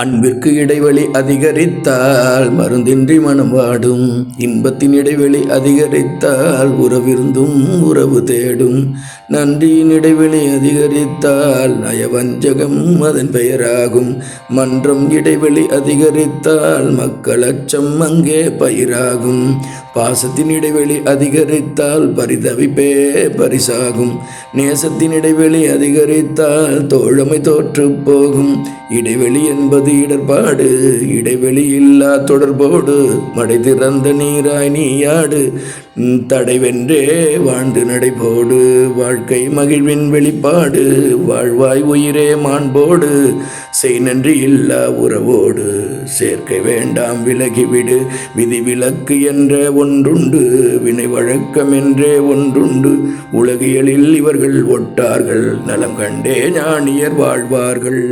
அன்பிற்கு இடைவெளி அதிகரித்தால் மருந்தின்றி மனம் வாடும். இன்பத்தின் இடைவெளி அதிகரித்தால் உறவிருந்தும் உறவு தேடும். நன்றியின் இடைவெளி அதிகரித்தால் நயவஞ்சகம் அதன் பெயராகும். மன்றம் இடைவெளி அதிகரித்தால் மக்கள் அச்சம் அங்கே பயிராகும். பாசத்தின் இடைவெளி அதிகரித்தால் பரிதவிப்பே பரிசாகும். நேசத்தின் இடைவெளி அதிகரித்தால் தோழமை தோற்று போகும். இடைவெளி என்பது இடர்பாடு இடைவெளி இல்லா தொடர்போடு மடை திறந்த நீராய் நீயாடு தடைவென்றே வாழ்ந்து நடைபோடு வாழ்க்கை மகிழ்வின் வெளிப்பாடு வாழ்வாய் உயிரே மாண்போடு செய் நன்றி இல்லா உறவோடு சேர்க்கை வேண்டாம் விலகிவிடு விதி விலக்கு என்ற ஒன்றுண்டு வினை வழக்கம் என்றே ஒன்றுண்டு உலகியலில் இவர்கள் ஒட்டார்கள் நலம் கண்டே ஞானியர் வாழ்வார்கள்.